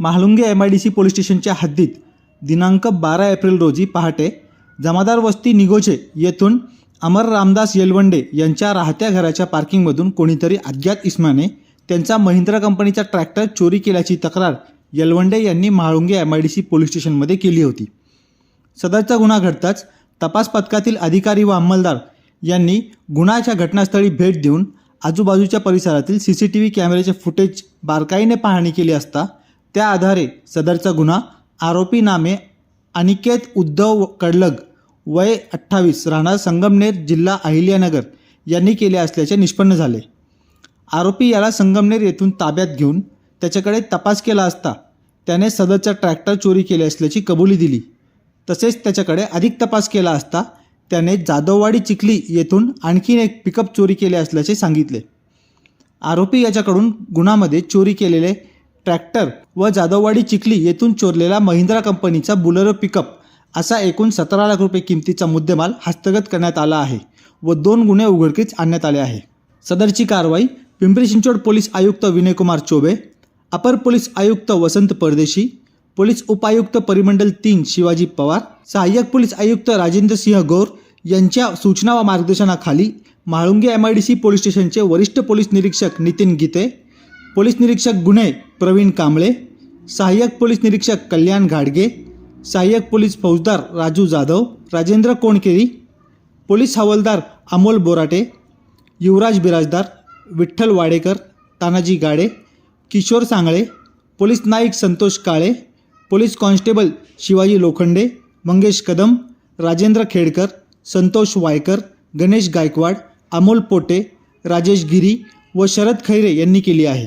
Mahalunge M I D C police स्टेशनच्या हद्दीत दिनांक बारा एप्रिल रोजी पहाटे जमादार वस्ती निगोचे येथून अमर रामदास येलवंडे यांच्या राहत्या घराच्या पार्किंगमधून कोणीतरी अज्ञात इस्माने त्यांचा महिंद्रा कंपनीचा ट्रॅक्टर चोरी केल्याची तक्रार येलवंडे यांनी Mhalunge M I D C police स्टेशनमध्ये केली होती. सदरचा गुन्हा घडताच तपास पथकातील अधिकारी व अंमलदार यांनी गुन्ह्याच्या घटनास्थळी भेट देऊन आजूबाजूच्या परिसरातील सी सी टी व्ही कॅमेऱ्याचे फुटेज बारकाईने पाहणी केली असता त्या आधारे सदरचा गुन्हा आरोपी नामे अनिकेत उद्धव कडलग वय अठ्ठावीस राहणार संगमनेर जिल्हा अहिल्यानगर यांनी केले असल्याचे निष्पन्न झाले. आरोपी याला संगमनेर येथून ताब्यात घेऊन त्याच्याकडे तपास केला असता त्याने सदरचा ट्रॅक्टर चोरी केले असल्याची कबुली दिली. तसेच त्याच्याकडे अधिक तपास केला असता त्याने जाधववाडी चिखली येथून आणखीन एक पिकअप चोरी केले असल्याचे सांगितले. आरोपी याच्याकडून गुन्ह्यामध्ये चोरी केलेले ट्रॅक्टर व जाधववाडी चिखली येथून चोरलेला महिंद्रा कंपनीचा बुलेरो पिकअप असा एकूण सतरा लाख रुपये किमतीचा मुद्देमाल हस्तगत करण्यात आला आहे व दोन गुन्हे उघडकीस आणण्यात आले आहे. सदरची कारवाई पिंपरी चिंचवड पोलीस आयुक्त विनयकुमार चोबे अपर पोलीस आयुक्त वसंत परदेशी पोलीस उपायुक्त परिमंडल तीन शिवाजी पवार सहाय्यक पोलीस आयुक्त राजेंद्र सिंह गौर यांच्या सूचना व मार्गदर्शनाखाली Mhalunge M I D C police स्टेशनचे वरिष्ठ पोलीस निरीक्षक नितीन गीते पोलीस निरीक्षक गुन्हे प्रवीण कांबळे सहाय्यक पोलीस निरीक्षक कल्याण घाडगे सहाय्यक पोलीस फौजदार राजू जाधव राजेंद्र कोणकेरी पोलीस हवालदार अमोल बोराटे युवराज बिराजदार विठ्ठल वाडेकर तानाजी गाडे किशोर सांगळे पोलीस नाईक संतोष काळे पोलीस कॉन्स्टेबल शिवाजी लोखंडे मंगेश कदम राजेंद्र खेडकर संतोष वायकर गणेश गायकवाड अमोल पोटे राजेश गिरी व शरद खैरे यांनी केली आहे.